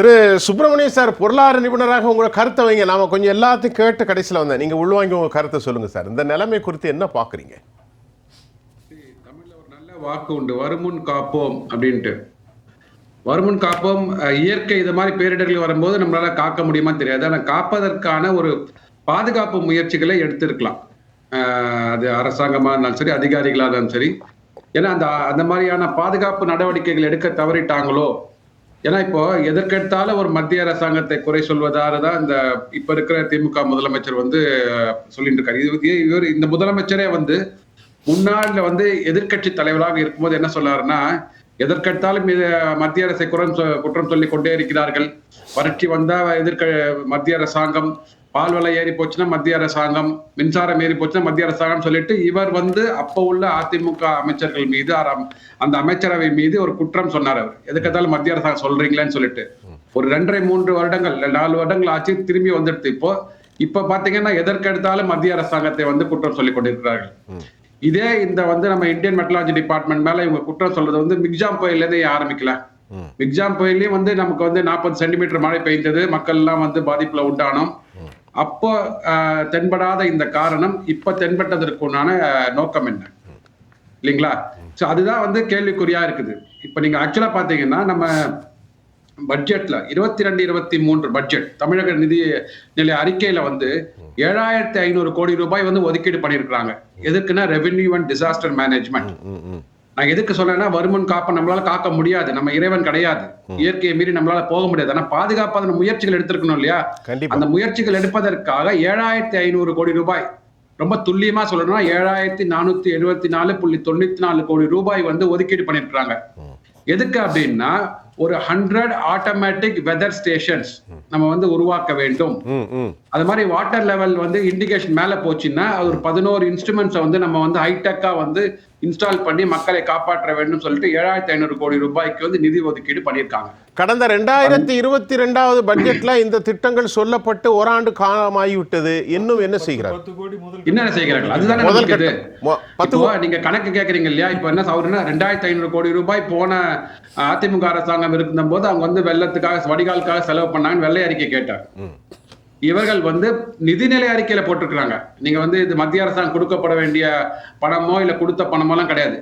திரு Subramaniya sir பொருளாதார நிபுணராக உங்களோட கருத்தை வைங்க. நாம கொஞ்சம் எல்லாத்தையும் கேட்டு கடைசியில் வந்தேன். நீங்க உள்வாங்கி உங்க கருத்தை சொல்லுங்க சார். இந்த நிலைமை குறித்து என்ன பாக்குறீங்க தமிழ்ல ஒரு நல்ல வாக்கு உண்டு. வருமுன் காப்போம் அப்படின்ட்டு. வருமுன் காப்போம் இயற்கை இது மாதிரி பேரிடர்கள் வரும்போது நம்மளால காக்க முடியுமா தெரியாது. ஆனால் காப்பதற்கான ஒரு பாதுகாப்பு முயற்சிகளை எடுத்திருக்கலாம். அஹ், அது அரசாங்கமா இருந்தாலும் சரி அதிகாரிகளா இருந்தாலும் சரி. ஏன்னா அந்த அந்த மாதிரியான பாதுகாப்பு நடவடிக்கைகள் எடுக்க தவறிட்டாங்களோ ஏன்னா இப்போ எதற்கெடுத்தாலும் ஒரு மத்திய அரசாங்கத்தை குறை சொல்வதாக தான் இந்த இப்ப இருக்கிற திமுக முதலமைச்சர் வந்து அஹ், சொல்லிட்டு இருக்காரு இது இவர் இந்த முதலமைச்சரே வந்து முன்னாள்ல வந்து எதிர்க்கட்சி தலைவராக இருக்கும்போது என்ன சொல்லாருன்னா எதற்கெடுத்தாலும் இது மத்திய அரசை குற்றம் சொ- குற்றம் சொல்லிக் கொண்டே இருக்கிறார்கள். வறட்சி வந்தா எதிர்க்க மத்திய அரசாங்கம் பால் விலை ஏறி போச்சுன்னா மத்திய அரசாங்கம் மின்சாரம் ஏறி போச்சுன்னா மத்திய அரசாங்கம் சொல்லிட்டு இவர் வந்து அப்போ உள்ள அதிமுக அமைச்சர்கள் மீது அந்த அமைச்சரவை மீது ஒரு குற்றம் சொன்னார் அவர். எதுக்கத்தாலும் மத்திய அரசாங்கம் சொல்றீங்களேன்னு சொல்லிட்டு. ஒரு ரெண்டரை மூன்று வருடங்கள் நாலு வருடங்கள் ஆச்சு திரும்பி வந்துடுது இப்போ இப்ப பாத்தீங்கன்னா எதற்கெடுத்தாலும் மத்திய அரசாங்கத்தை வந்து குற்றம் சொல்லி கொண்டிருக்கிறார்கள். இதே இந்த வந்து நம்ம இந்தியன் மெட்ரலாஜி டிபார்ட்மெண்ட் மேல இவங்க குற்றம் சொல்றது வந்து மிக்ஜாம் புயல்ல இருந்து ஆரம்பிக்கல. மிக்ஜாம் புயல்லயும் வந்து நமக்கு வந்து நாற்பது சென்டிமீட்டர் மழை பெய்தது மக்கள் எல்லாம் வந்து பாதிப்புல உண்டானோம். அப்போ தென்படாத இந்த காரணம் இப்ப தென்பட்டதற்கு உண்டான ஆஹ், நோக்கம் என்ன? இல்லைங்களா? சோ அதுதான் வந்து கேள்விக்குறியா இருக்குது. இப்ப நீங்க ஆக்சுவலா பாத்தீங்கன்னா நம்ம பட்ஜெட்ல இருபத்தி ரெண்டு இருபத்தி மூன்று பட்ஜெட் தமிழக நிதி நிலை அறிக்கையில வந்து ஏழாயிரத்தி ஐநூறு கோடி ரூபாய் வந்து ஒதுக்கீடு பண்ணியிருக்கிறாங்க. எதுக்குன்னா ரெவென்யூ அண்ட் டிசாஸ்டர் மேனேஜ்மெண்ட். நான் எதுக்கு சொல்றேன்னா வருமன் காப்ப நம்மளால காக்க முடியாது. நம்ம இறைவன் கிடையாது. இயற்கையை மீறி நம்மளால போக முடியாது. ஆனா பாதுகாப்பான முயற்சிகள் எடுத்திருக்கணும் இல்லையா? அந்த முயற்சிகள் எடுப்பதற்காக ஏழாயிரத்தி ஐநூறு கோடி ரூபாய் ரொம்ப துல்லியமா சொல்லணும்னா ஏழாயிரத்தி நானூத்தி எழுபத்தி நாலு புள்ளி தொண்ணூத்தி நாலு கோடி ரூபாய் வந்து ஒதுக்கீடு பண்ணிருக்காங்க எதுக்கு அப்படின்னா ஒரு ஹண்ட்ரட் ஆட்டோமேட்டிக் வெதர் ஸ்டேஷன்ஸ் நம்ம வந்து உருவாக்க வேண்டும். அது மாதிரி வாட்டர் லெவல் வந்து இண்டிகேஷன் மேல போச்சுன்னா அது ஒரு பதினோரு இன்ஸ்ட்ருமெண்ட்ஸை வந்து நம்ம வந்து ஹைடெக்கா வந்து இன்ஸ்டால் பண்ணி மக்களை காப்பாற்ற வேண்டும் சொல்லிட்டு ஏழாயிரத்தி ஐநூறு கோடி ரூபாய்க்கு வந்து நிதி ஒதுக்கீடு பண்ணியிருக்காங்க. கடந்த ரெண்டாயிரத்தி இருபத்தி ரெண்டாவது பட்ஜெட்ல இந்த திட்டங்கள் சொல்லப்பட்டு ஓராண்டு காலமாகிவிட்டது. இன்னும் என்ன செய்கிறார்? பத்து கோடி முதல் என்னென்ன செய்கிறார்கள்? அதுதானே முதல் நீங்க கணக்கு கேக்குறீங்க இல்லையா? இப்ப என்ன அவருன்னா ரெண்டாயிரத்தி ஐநூறு கோடி ரூபாய் போன அதிமுக அரசாங்கம் இருந்தபோது அவங்க வந்து வெள்ளத்துக்காக வடிகாலுக்காக செலவு பண்ணாங்கன்னு வெள்ளை அறிக்கை கேட்டார் ம். இவர்கள் வந்து நிதிநிலை அறிக்கையில போட்டிருக்கிறாங்க. நீங்க வந்து இது மத்திய அரசாங்கம் கொடுக்கப்பட வேண்டிய பணமோ இல்ல கொடுத்த பணமோ எல்லாம் கிடையாது.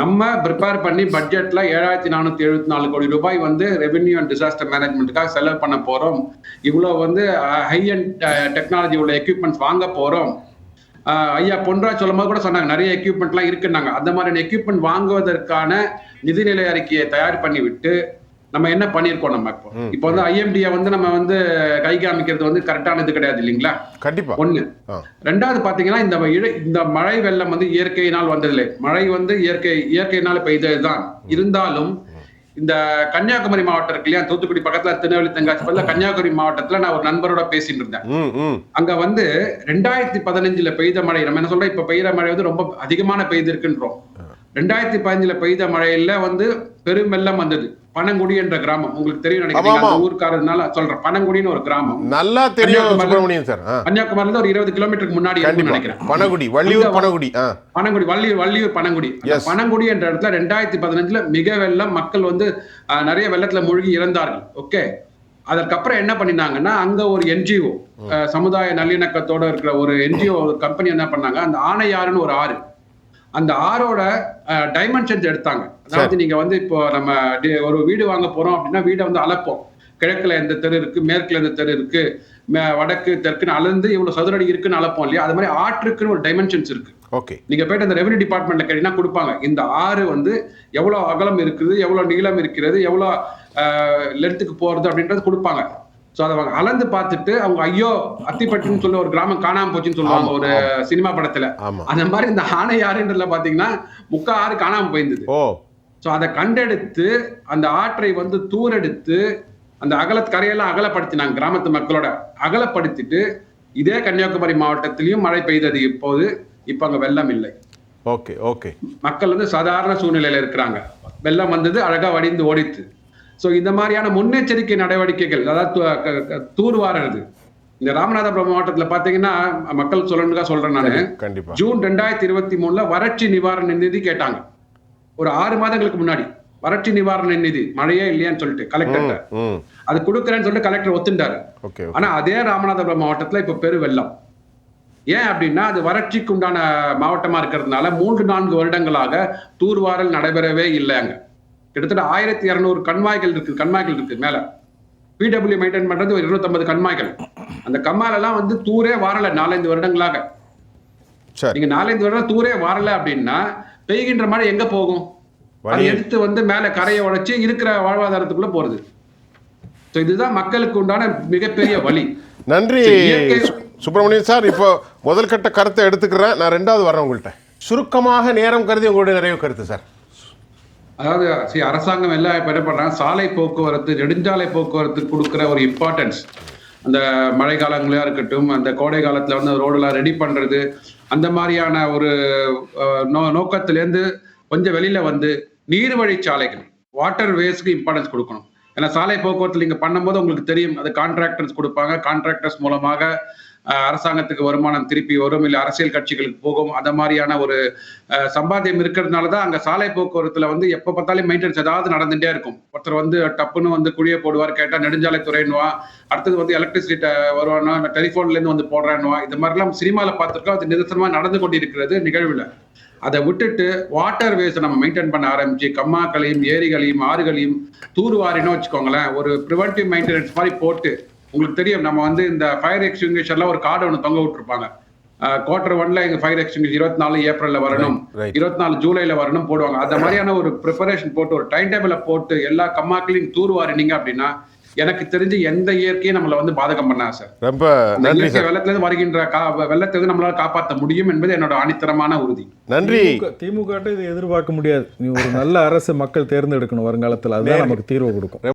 நம்ம ப்ரிப்பேர் பண்ணி பட்ஜெட்ல ஏழாயிரத்தி நானூத்தி எழுபத்தி நாலு கோடி ரூபாய் வந்து ரெவென்யூ அண்ட் டிசாஸ்டர் மேனேஜ்மெண்ட்டுக்காக செலவு பண்ண போறோம். இவ்வளவு வந்து ஹை அண்ட் டெக்னாலஜி உள்ள எக்யூப்மெண்ட்ஸ் வாங்க போறோம். ஐயா பொன்ராஜ் சொல்லும் போது கூட சொன்னாங்க நிறைய எக்யூப்மெண்ட்லாம் இருக்குன்னாங்க. அந்த மாதிரியான எக்யூப்மெண்ட் வாங்குவதற்கான நிதிநிலை அறிக்கையை தயார் பண்ணி விட்டு நம்ம என்ன பண்ணியிருக்கோம் நம்ம இப்போ? இப்போ வந்து ஐஎம்டியை வந்து நம்ம வந்து கை காமிக்கிறது வந்து கரெக்டானது கிடையாது இல்லைங்களா? கண்டிப்பா. ஆ. ரெண்டாவது பாத்தீங்கன்னா இந்த இந்த மழை வெள்ளம் வந்து இயற்கையினால் வந்ததில்லை. மழை வந்து இயற்கை இயற்கையினால் பெய்ததுதான். இருந்தாலும் இந்த கன்னியாகுமரி மாவட்டம் இருக்கு இல்லையா? தூத்துக்குடி பக்கத்துல திருநெல்வேலி தென்காசி பக்கத்துல கன்னியாகுமரி மாவட்டத்துல நான் ஒரு நண்பரோட பேசிட்டு இருந்தேன். அங்க வந்து ரெண்டாயிரத்தி பதினஞ்சுல பெய்த மழை நம்ம என்ன சொல்றோம்? இப்ப பெய்யுற மழை வந்து ரொம்ப அதிகமான பெய்து இருக்குன்றோம் ரெண்டாயிரத்தி பதினஞ்சுல பெய்த மழையில வந்து பெரும் வெள்ளம் வந்தது. பனங்குடி என்ற கிராமம். உங்களுக்கு தெரியும் ஆமா. ஊருக்காரதுனால சொல்றேன். பனங்குடின்னு ஒரு கிராமம். நல்லா தெரியும் கன்னியாகுமரியில இருந்து ஒரு இருபது கிலோமீட்டருக்கு முன்னாடி நினைக்கிறேன். பனகுடி வள்ளியூர் ஆ. பனங்குடி வள்ளியூர் வள்ளியூர் பனங்குடி. பனங்குடி என்ற இடத்துல ரெண்டாயிரத்தி பதினஞ்சுல மிக வெள்ளம் மக்கள் வந்து நிறைய வெள்ளத்துல மூழ்கி இறந்தார்கள். ஓகே? அதற்கப்புறம் என்ன பண்ணினாங்கன்னா அங்க ஒரு என்ஜிஓ சமுதாய நல்லிணக்கத்தோட இருக்கிற ஒரு என்ஜிஓ கம்பெனி என்ன பண்ணாங்க? அந்த ஆணையாறுன்னு ஒரு ஆறு. அந்த ஆறோட டைமென்ஷன்ஸ் எடுத்தாங்க. அதாவது நீங்க வந்து இப்போ நம்ம ஒரு வீடு வாங்க போறோம் அப்படின்னா வீடை வந்து அளப்போம் கிழக்குல எந்த தெரு இருக்கு மேற்குல எந்த தெரு இருக்கு வடக்கு தெற்குன்னு அளந்து இவ்வளவு சதுரடி இருக்குன்னு அளப்போம் இல்லையா? அது மாதிரி ஆற்றுக்குன்னு ஒரு டைமென்ஷன்ஸ் இருக்கு. ஓகே. நீங்க போயிட்டு அந்த ரெவன்யூ டிபார்ட்மெண்ட்ல கேட்டீங்கன்னா கொடுப்பாங்க. இந்த ஆறு வந்து எவ்வளவு அகலம் இருக்குது எவ்வளவு நீளம் இருக்கிறது எவ்வளவு லென்த்துக்கு போறது அப்படின்றது கொடுப்பாங்க. சோ அதை அளந்து பார்த்துட்டு அவங்க ஐயோ அத்திப்பட்டின்னு சொல்ல ஒரு கிராமம் காணாம போச்சுன்னு சொல்லுவாங்க ஒரு சினிமா படத்துல. அந்த மாதிரி இந்த ஆணை யாருன்றதுல பாத்தீங்கன்னா முக்கா ஆறு காணாம போயிருந்தது. சோ அதை கண்டெடுத்து அந்த ஆற்றை வந்து தூரெடுத்து அந்த அகல கரையெல்லாம் அகலப்படுத்தினாங்க கிராமத்து மக்களோட. அகலப்படுத்திட்டு இதே கன்னியாகுமரி மாவட்டத்திலையும் மழை பெய்தது இப்போது. இப்ப அங்க வெள்ளம் இல்லை. Okay okay. மக்கள் வந்து சாதாரண சூழ்நிலையில இருக்கிறாங்க. வெள்ளம் வந்தது அழகா வடிந்து ஓடித்து சோ இந்த மாதிரியான முன்னெச்சரிக்கை நடவடிக்கைகள் அதாவது து- க- க- தூர்வாருறது இந்த ராமநாதபுரம் மாவட்டத்துல பாத்தீங்கன்னா மக்கள் சொல்லணுக்கா சொல்றேன் நானு. ஜூன் ரெண்டாயிரத்தி இருபத்தி மூணுல வறட்சி நிவாரண நிதி கேட்டாங்க. ஒரு ஆறு மாதங்களுக்கு முன்னாடி வறட்சி நிவாரண நிதி மழையே இல்லையான்னு சொல்லிட்டு கலெக்டர் அது கொடுக்குறேன்னு சொல்லிட்டு கலெக்டர் ஒத்துண்டாரு. ஆனா அதே ராமநாதபுரம் மாவட்டத்துல இப்ப பெரு வெள்ளம். ஏன் அப்படின்னா அது வறட்சிக்கு உண்டான மாவட்டமா இருக்கிறதுனால மூன்று நான்கு வருடங்களாக தூர்வாரல் நடைபெறவே இல்லை அங்க கிட்டத்தட்ட ஆயிரத்தி இருநூறு கண்மாய்கள் இருக்கு கண்மாய்கள் இருக்கு மேல. பிடபிள்யூ மெயின்டைன் பண்றது ஒரு இருநூத்தம்பது கண்மாய்கள். அந்த கம்மாயில எல்லாம் வந்து தூரே வாரல நாலஞ்சு வருடங்களாக. சரி. நீங்க நாலஞ்சு வருடம் தூரே வரல அப்படின்னா பெய்கின்ற மழை எங்க போகும்? அது எடுத்து வந்து மேல கரையை உடைச்சு இருக்கிற வாழ்வாதாரத்துக்குள்ள போறது. இதுதான் மக்களுக்கு உண்டான மிகப்பெரிய வழி. நன்றி. சுப்பிரமணியன் சார் இப்போ முதல் கட்ட கருத்தை எடுத்துக்கிறேன். நான் ரெண்டாவது வரேன் உங்கள்கிட்ட. சுருக்கமாக நேரம் கருதி உங்களுடைய நிறைவு கருத்து சார். அதாவது சரி அரசாங்கம் எல்லாம் இப்போ என்ன பண்றாங்க? சாலை போக்குவரத்து நெடுஞ்சாலை போக்குவரத்து கொடுக்குற ஒரு இம்பார்ட்டன்ஸ் அந்த மழை காலங்களாக இருக்கட்டும் அந்த கோடை காலத்தில் வந்து ரோடெல்லாம் ரெடி பண்ணுறது அந்த மாதிரியான ஒரு நோ நோக்கத்திலேருந்து கொஞ்சம் வெளியில் வந்து நீர்வழிச்சாலைகள் வாட்டர் வேஸ்க்கு இம்பார்ட்டன்ஸ் கொடுக்கணும். ஏன்னா சாலை போக்குவரத்து நீங்கள் பண்ணும்போது உங்களுக்கு தெரியும் அது கான்ட்ராக்டர்ஸ் கொடுப்பாங்க. கான்ட்ராக்டர்ஸ் மூலமாக அரசாங்கத்துக்கு வருமானம் திருப்பி வரும் இல்லை அரசியல் கட்சிகளுக்கு போகும் அந்த மாதிரியான ஒரு சம்பாத்தியம் இருக்கிறதுனால தான் அங்கே சாலை போக்குவரத்தில் வந்து எப்போ பார்த்தாலும் மெயின்டெனன்ஸ் ஏதாவது நடந்துகிட்டே இருக்கும். ஒருத்தர் வந்து டப்புன்னு வந்து குழியை போடுவார் கேட்டால் நெடுஞ்சாலை துறைன்னுவா அடுத்தது வந்து எலக்ட்ரிசிட்டி வருவானா டெலிஃபோன்லேருந்து வந்து போடுறான்னுவா இந்த மாதிரிலாம் சினிமாவில் பார்த்துருக்கோம் அது நிதர்சனமாக நடந்து கொண்டிருக்கிறது நிகழ்வில். அதை விட்டுட்டு வாட்டர் வேஸை நம்ம மெயின்டைன் பண்ண ஆரம்பிச்சு கம்மாக்களையும் ஏரிகளையும் ஆறுகளையும் தூர்வாரின்னு வச்சுக்கோங்களேன் ஒரு ப்ரிவென்டிவ் மெயின்டெனன்ஸ் மாதிரி போட்டு உங்களுக்கு தெரியும் நம்ம வந்து இந்த ஃபயர் எக்ஸ்டிங்விஷர்ல ஒரு கார்டு ஒன்று தொங்க விட்டுருப்பாங்க. குவார்டர் ஒன்ல எங்க ஃபயர் எக்ஸ்டிங்விஷர் இருபத்தி நாலு ஏப்ரல்ல வரணும். இருபத்தி நாலு ஜூலைல வரணும் போடுவாங்க. அந்த மாதிரியான ஒரு ப்ரிப்பரேஷன் போட்டு ஒரு டைம் டேபிள போட்டு எல்லா கம்மாக்களையும் தூர்வாரினீங்க அப்படின்னா எனக்கு தெரிஞ்சு எந்த இயற்கையும் நம்மள வந்து பாதகம் பண்ணா சார். ரொம்ப நன்றி இயற்கை சார். வெள்ளத்துல இருந்து வருகின்ற கா- வெள்ளத்தை இருந்து நம்மளால காப்பாற்ற முடியும் என்பது என்னோட ஆணித்தரமான உறுதி. நன்றி. திமுக இதை எதிர்பார்க்க முடியாது. நீ ஒரு நல்ல அரசு மக்கள் தேர்ந்தெடுக்கணும் வருங்காலத்தில். அதுதான் நமக்கு தீர்வு கொடுக்கும்.